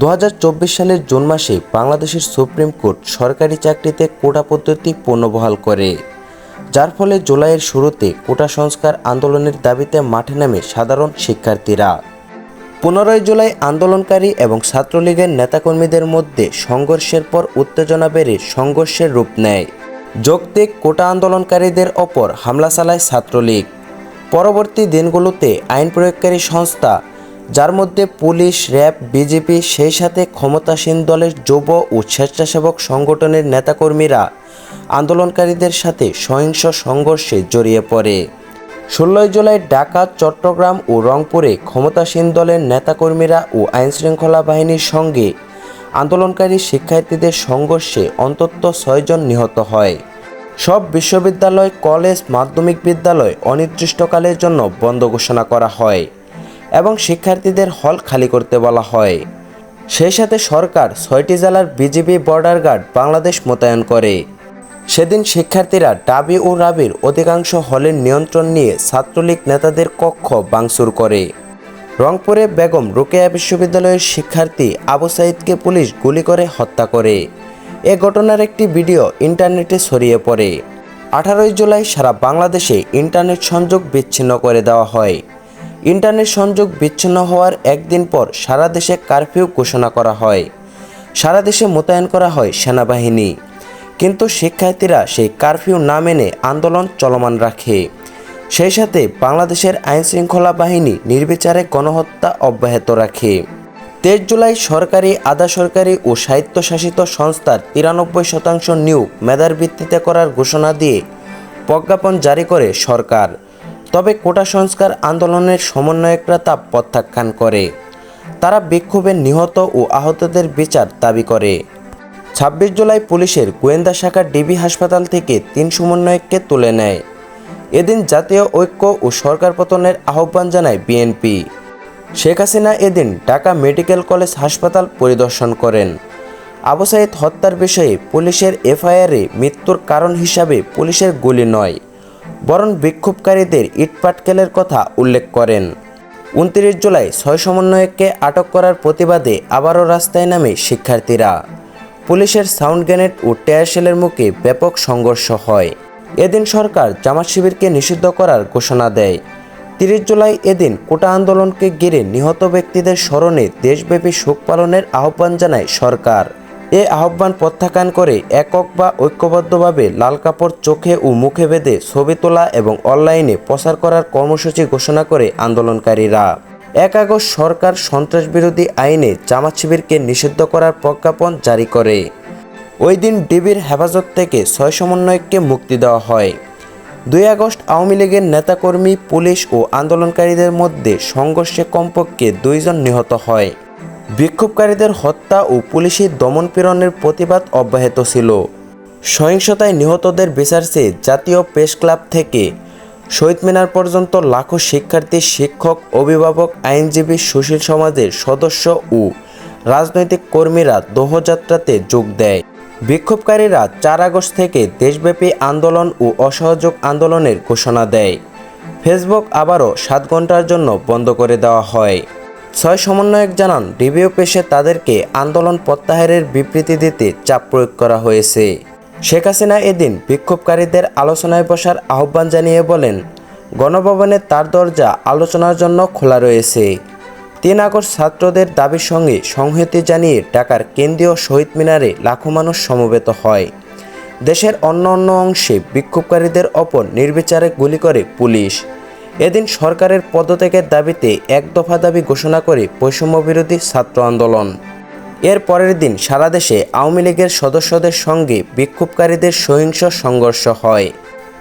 দু হাজার চব্বিশ সালের জুন মাসে বাংলাদেশের সুপ্রিম কোর্ট সরকারি চাকরিতে কোটা পদ্ধতি পুনর্বহাল করে। যার ফলে জুলাইয়ের শুরুতে কোটা সংস্কার আন্দোলনের দাবিতে মাঠে নামে সাধারণ শিক্ষার্থীরা। পনেরোই জুলাই আন্দোলনকারী এবং ছাত্রলীগের নেতাকর্মীদের মধ্যে সংঘর্ষের পর উত্তেজনা বেড়ে সংঘর্ষের রূপ নেয়। যৌক্তিক কোটা আন্দোলনকারীদের ওপর হামলা চালায় ছাত্রলীগ। পরবর্তী দিনগুলোতে আইন প্রয়োগকারী সংস্থা যার মধ্যে পুলিশ, র্যাব, বিজেপি, সেই সাথে ক্ষমতাসীন দলের যুব ও স্বেচ্ছাসেবক সংগঠনের নেতাকর্মীরা আন্দোলনকারীদের সাথে সহিংস সংঘর্ষে জড়িয়ে পড়ে। ষোলোই জুলাই ঢাকা, চট্টগ্রাম ও রংপুরে ক্ষমতাসীন দলের নেতাকর্মীরা ও আইনশৃঙ্খলা বাহিনীর সঙ্গে আন্দোলনকারী শিক্ষার্থীদের সংঘর্ষে অন্তত ছয়জন নিহত হয়। সব বিশ্ববিদ্যালয়, কলেজ, মাধ্যমিক বিদ্যালয় অনির্দিষ্টকালের জন্য বন্ধ ঘোষণা করা হয়। এবং শিক্ষার্থীদের হল খালি করতে বলা হয়। সেই সাথে সরকার ছয়টি জেলার বিজিবি বর্ডার গার্ড বাংলাদেশ মোতায়েন করে। সেদিন শিক্ষার্থীরা ডাবি ও রাবির অধিকাংশ হলের নিয়ন্ত্রণ নিয়ে ছাত্রলীগ নেতাদের কক্ষ ভাঙচুর করে। রংপুরে বেগম রোকেয়া বিশ্ববিদ্যালয়ের শিক্ষার্থী আবু সাইদকে পুলিশ গুলি করে হত্যা করে। এ ঘটনার একটি ভিডিও ইন্টারনেটে ছড়িয়ে পড়ে। আঠারোই জুলাই সারা বাংলাদেশে ইন্টারনেট সংযোগ বিচ্ছিন্ন করে দেওয়া হয়। ইন্টারনেট সংযোগ বিচ্ছিন্ন হওয়ার একদিন পর সারা দেশে কারফিউ ঘোষণা করা হয়। সারা দেশে মোতায়েন করা হয় সেনাবাহিনী। কিন্তু শিক্ষার্থীরা সেই কারফিউ না মেনে আন্দোলন চলমান রাখে। সেই সাথে বাংলাদেশের আইনশৃঙ্খলা বাহিনী নির্বিচারে গণহত্যা অব্যাহত রাখে। তেইশ জুলাই সরকারি, আধা সরকারি ও স্বায়ত্তশাসিত সংস্থার তিরানব্বই শতাংশ নিয়োগ মেধার ভিত্তিতে করার ঘোষণা দিয়ে প্রজ্ঞাপন জারি করে সরকার। তবে কোটা সংস্কার আন্দোলনের সমন্বয়করা তা প্রত্যাখ্যান করে। তারা বিক্ষোভে নিহত ও আহতদের বিচার দাবি করে। ছাব্বিশ জুলাই পুলিশের গোয়েন্দা শাখা ডিবি হাসপাতাল থেকে তিন সমন্বয়ককে তুলে নেয়। এদিন জাতীয় ঐক্য ও সরকার পতনের আহ্বান জানায় বিএনপি। শেখ হাসিনা এদিন ঢাকা মেডিকেল কলেজ হাসপাতাল পরিদর্শন করেন। আবু সাইদ হত্যার বিষয়ে পুলিশের এফআইআরে মৃত্যুর কারণ হিসাবে পুলিশের গুলি নয়। বরং বিক্ষোভকারীদের ইটপাটকেলের কথা উল্লেখ করেন। উনত্রিশ জুলাই ছয় সমন্বয়ককে আটক করার প্রতিবাদে আবারও রাস্তায় নামে শিক্ষার্থীরা। পুলিশের সাউন্ড গ্রেনেড ও টেয়ারশেলের মুখে ব্যাপক সংঘর্ষ হয়। এদিন সরকার জামাত শিবিরকে নিষিদ্ধ করার ঘোষণা দেয়। তিরিশ জুলাই এদিন কোটা আন্দোলনকে ঘিরে নিহত ব্যক্তিদের স্মরণে দেশব্যাপী শোক পালনের আহ্বান জানায় সরকার। এ আহ্বান প্রত্যাখ্যান করে একক বা ঐক্যবদ্ধভাবে লাল কাপড় চোখে ও মুখে বেঁধে ছবি তোলা এবং অনলাইনে প্রচার করার কর্মসূচি ঘোষণা করে আন্দোলনকারীরা। এক আগস্ট সরকার সন্ত্রাস বিরোধী আইনে জামাত শিবিরকে নিষিদ্ধ করার প্রজ্ঞাপন জারি করে। ওই দিন ডিবির হেফাজত থেকে ছয় সমন্বয়ককে মুক্তি দেওয়া হয়। দুই আগস্ট আওয়ামী লীগের নেতাকর্মী, পুলিশ ও আন্দোলনকারীদের মধ্যে সংঘর্ষে কমপক্ষে দুইজন নিহত হয়। বিক্ষোভকারীদের হত্যা ও পুলিশি দমনপীড়নের প্রতিবাদ অব্যাহত ছিল। সহিংসতায় নিহতদের বিচার চেয়ে জাতীয় প্রেস ক্লাব থেকে শহীদ মিনার পর্যন্ত লাখো শিক্ষার্থী, শিক্ষক, অভিভাবক, আইনজীবী, সুশীল সমাজের সদস্য ও রাজনৈতিক কর্মীরা দোহযাত্রাতে যোগ দেয়। বিক্ষোভকারীরা চার আগস্ট থেকে দেশব্যাপী আন্দোলন ও অসহযোগ আন্দোলনের ঘোষণা দেয়। ফেসবুক আবারও সাত ঘণ্টার জন্য বন্ধ করে দেওয়া হয়। ছয় সমন্বয়ক জানান ডিবিও পেশে তাদেরকে আন্দোলন প্রত্যাহারের বিবৃতি দিতে চাপ প্রয়োগ করা হয়েছে। শেখ হাসিনা এদিন বিক্ষোভকারীদের আলোচনায় বসার আহ্বান জানিয়ে বলেন, গণভবনে তার দরজা আলোচনার জন্য খোলা রয়েছে। তিন আগস্ট ছাত্রদের দাবির সঙ্গে সংহতি জানিয়ে ঢাকার কেন্দ্রীয় শহীদ মিনারে লাখো মানুষ সমবেত হয়। দেশের অন্য অন্য অংশে বিক্ষোভকারীদের ওপর নির্বিচারে গুলি করে পুলিশ। এদিন সরকারের পদত্যাগের দাবিতে এক দফা দাবি ঘোষণা করে বৈষম্য বিরোধী ছাত্র আন্দোলন। এর পরের দিন সারা দেশে আওয়ামী লীগের সদস্যদের সঙ্গে বিক্ষোভকারীদের সহিংস সংঘর্ষ হয়।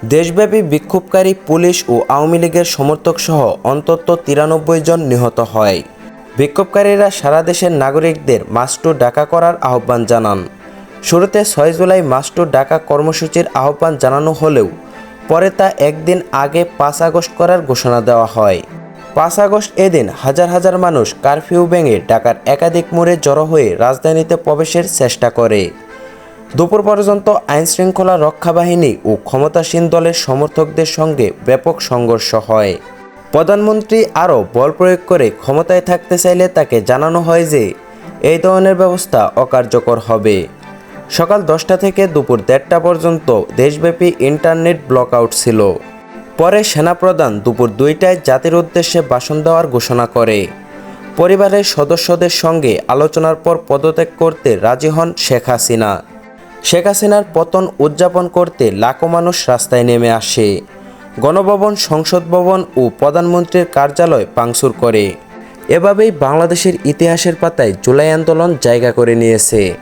দেশব্যাপী বিক্ষোভকারী পুলিশ ও আওয়ামী লীগের সমর্থক সহ অন্তত তিরানব্বই জন নিহত হয়। বিক্ষোভকারীরা সারা দেশের নাগরিকদের মাস্টু ডাকা করার আহ্বান জানান। শুরুতে ছয় জুলাই মাস্টু ডাকা কর্মসূচির আহ্বান জানানো হলেও পরে তা একদিন আগে পাঁচ আগস্ট করার ঘোষণা দেওয়া হয়। পাঁচ আগস্ট এদিন হাজার হাজার মানুষ কারফিউ ভেঙে ঢাকার একাধিক মোড়ে জড়ো হয়ে রাজধানীতে প্রবেশের চেষ্টা করে। দুপুর পর্যন্ত আইনশৃঙ্খলা রক্ষা বাহিনী ও ক্ষমতাসীন দলের সমর্থকদের সঙ্গে ব্যাপক সংঘর্ষ হয়। প্রধানমন্ত্রী আরও বল প্রয়োগ করে ক্ষমতায় থাকতে চাইলে তাকে জানানো হয় যে, এই ধরনের ব্যবস্থা অকার্যকর হবে। সকাল দশটা থেকে দুপুর দেড়টা পর্যন্ত দেশব্যাপী ইন্টারনেট ব্লক আউট ছিল। পরে সেনাপ্রধান দুপুর দুইটায় জাতির উদ্দেশ্যে ভাষণ দেওয়ার ঘোষণা করে। পরিবারের সদস্যদের সঙ্গে আলোচনার পর পদত্যাগ করতে রাজি হন শেখ হাসিনা। শেখ হাসিনার পতন উদযাপন করতে লাখো মানুষ রাস্তায় নেমে আসে। গণভবন, সংসদ ভবন ও প্রধানমন্ত্রীর কার্যালয় পাংচুর করে। এভাবেই বাংলাদেশের ইতিহাসের পাতায় জুলাই আন্দোলন জায়গা করে নিয়েছে।